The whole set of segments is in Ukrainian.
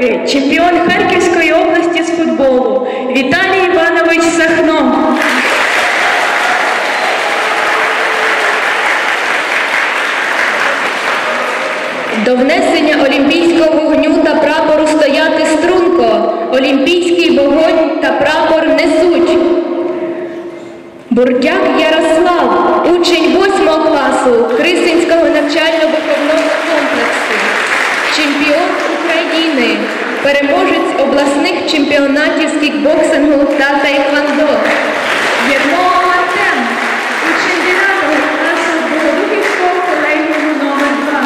атлетики, чемпіон Харківської області з футболу Віталій Іванович Сахно. До внесення олімпійського вогню та прапору стояти струнко. Олімпійський вогонь та прапор несуть. Бурдяк Ярослав, учень 8 класу Крисинського навчально-виховного комплексу, чемпіон України, переможець обласних чемпіонатів з кікбоксингу та тайквандо. Єрмова Артем, учень 9 класу Богодухівського колегіуму номер 2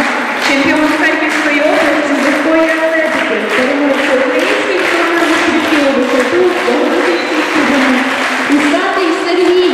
чемпіон Харківської області з легкої атлетики, переможець українських змагань з стрільки у висоту Богодухівській студені. Усатий Сергій,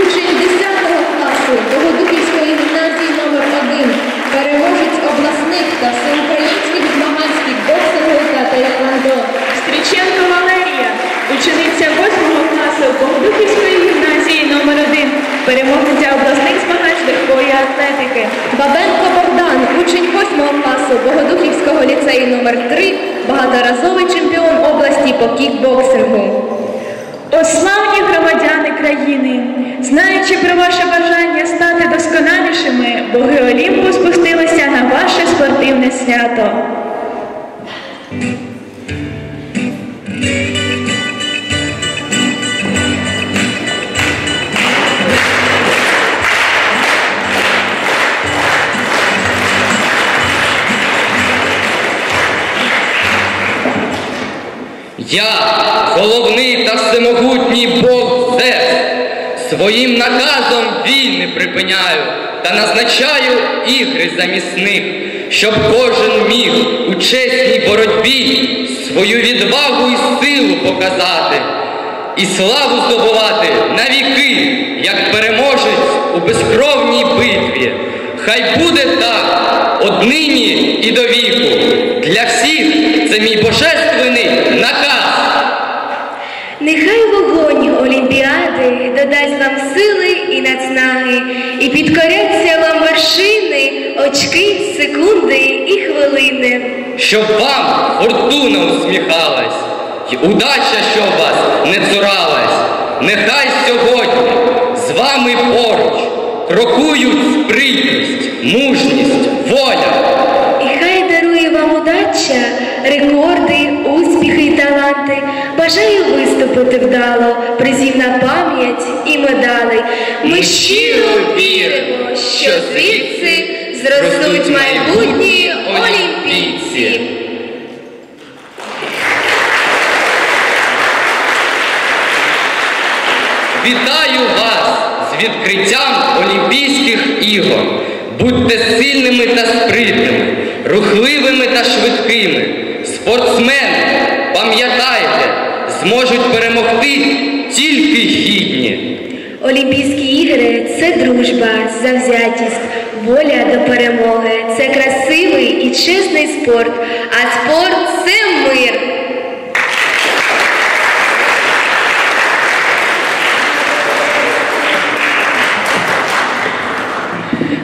учень 10 класу Богодухівської гімназії номер 1 переможець обласних та всеукраїнських змагань з кікбоксингу та тайквандо. Стріченко Валерія, учениця 8 класу Богодухівської гімназії номер 1 переможниця обласних змагань з легкої атлетики. Бабенко Богдан, учень 8 класу Богодухівського ліцею номер 3 багаторазовий чемпіон області по кікбоксингу. О славні громадяни країни, знаючи про ваше бажання стати досконалішими, боги Олімпу спустилися на ваше спортивне свято. Я, головний та всемогутній Бог своїм наказом війни припиняю та назначаю ігри замісних, щоб кожен міг у чесній боротьбі свою відвагу і силу показати, і славу здобувати навіки, як переможець у безкровній битві. Хай буде так однині і до віку. Для всіх це мій божественний наказ. Нехай вогонь Олімпіади додасть вам сили і нацнаги, і підкоряться вам вершини, очки, секунди і хвилини. Щоб вам фортуна усміхалась, і удача, щоб вас не цуралась. Нехай сьогодні з вами поруч крокують спритність, мужність, воля. І хай дарує вам удача, рекорди, таланти. Бажаю виступити вдало, призів на пам'ять і медалей. Ми щиро віримо, що звідси зростуть майбутні олімпійці. Вітаю вас з відкриттям Олімпійських ігор. Будьте сильними та спритними, рухливими та швидкими. Спортсмени, пам'ятайте, зможуть перемогти тільки гідні. Олімпійські ігри це дружба, завзятість, воля до перемоги. Це красивий і чесний спорт, а спорт це мир.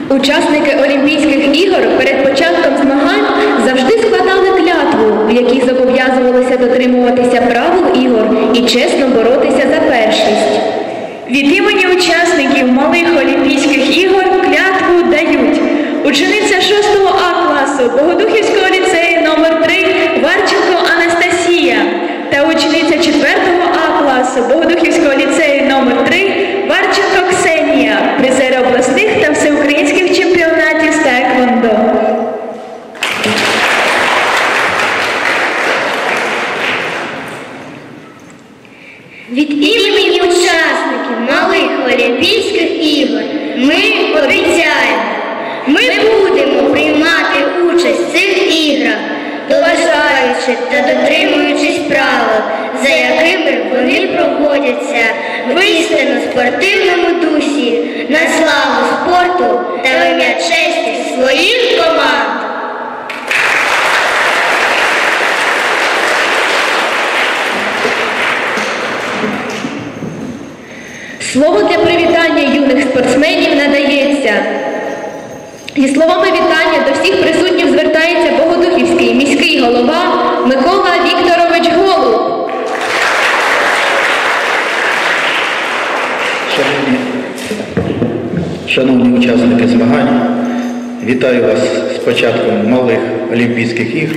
Учасники Олімпійських ігор перед початком змагань завжди складали якій зобов'язувалися дотримуватися правил ігор і чесно боротися за першість. Від імені учасників малих Олімпійських ігор клятву дають учениця 6 А класу Богодухівського ліцею номер 3 Варченко Анастасія та учениця 4 А класу Богодухівського ліцею номер 3 Варченко Ксенія, призери обласних та всеукраїнських чемпіонатів з Таеквондо. Від імені учасників малих Олімпійських ігор ми обіцяємо, ми будемо приймати участь в цих іграх, поважаючи та дотримуючись правил, за якими вони проводяться в істинно спортивному дусі на славу спорту та в ім'я честі своїх команд. Слово для привітання юних спортсменів надається. Зі словами вітання до всіх присутніх звертається Богодухівський міський голова Микола Вікторович Голуб. Шановні, шановні учасники змагань, вітаю вас з початком малих Олімпійських ігр.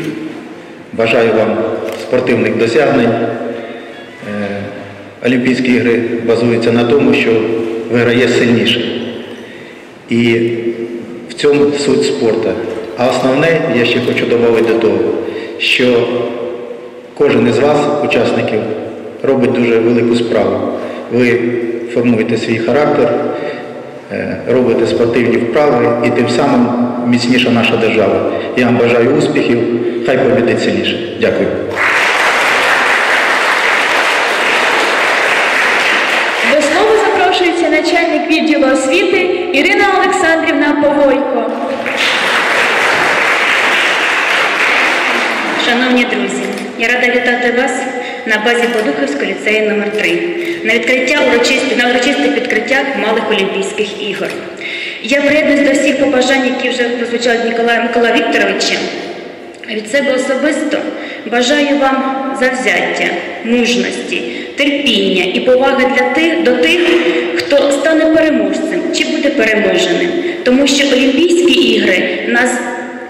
Бажаю вам спортивних досягнень. Олімпійські ігри базуються на тому, що виграє сильніший. І в цьому суть спорту. А основне, я ще хочу додати до того, що кожен із вас, учасників, робить дуже велику справу. Ви формуєте свій характер, е, робите спортивні вправи і тим самим міцніша наша держава. Я вам бажаю успіхів, хай побідить сильніше. Дякую. Відділу освіти Ірина Олександрівна Повойко. Шановні друзі, я рада вітати вас на базі Подухівського ліцею номер 3 на відкриття урочисті, на урочистих відкриттях малих Олімпійських ігор. Я приєднуюсь до всіх побажань, які вже прозвучали Ніколая Микола Вікторовича. Від себе особисто бажаю вам завзяття, мужності, терпіння і поваги для тих, до тих, хто стане переможцем чи буде переможеним. Тому що Олімпійські ігри нас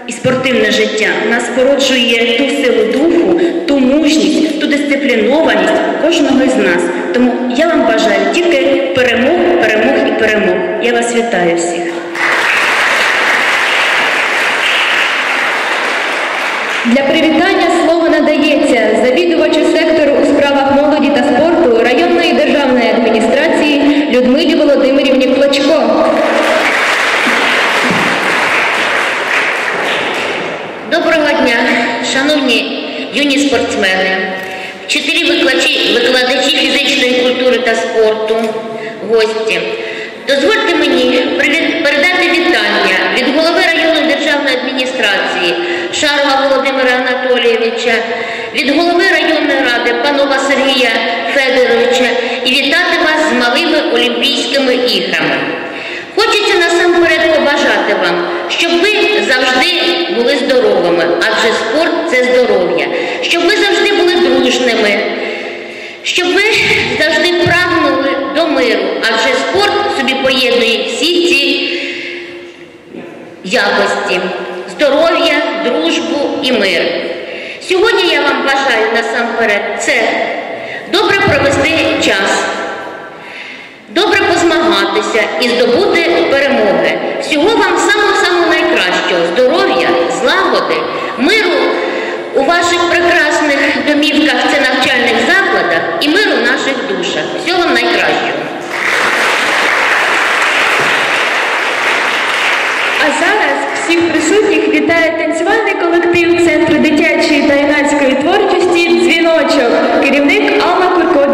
і спортивне життя нас породжує ту силу духу, ту мужність, ту дисциплінованість кожного із нас. Тому я вам бажаю тільки перемог, перемог і перемог. Я вас вітаю всіх. Для привітання та спорту, гості. Дозвольте мені передати вітання від голови районної державної адміністрації Шарова Володимира Анатолійовича, від голови районної ради панова Сергія Федоровича і вітати вас з малими Олімпійськими іграми. Хочеться насамперед побажати вам, щоб ви завжди були здоровими, адже спорт це здоров'я, щоб ви завжди були дружними, щоб ви завжди до миру, адже спорт собі поєднує всі ці якості здоров'я, дружбу і мир. Сьогодні я вам бажаю насамперед це добре провести час добре позмагатися і здобути перемоги. Всього вам самого-самого найкращого здоров'я, злагоди, миру у ваших прекрасних домівках це навчальних закладах і миру в наших душах. Всього вам найкращого. А зараз всіх присутніх вітає танцювальний колектив Центру дитячої та юнацької творчості Дзвіночок, керівник Алла Курко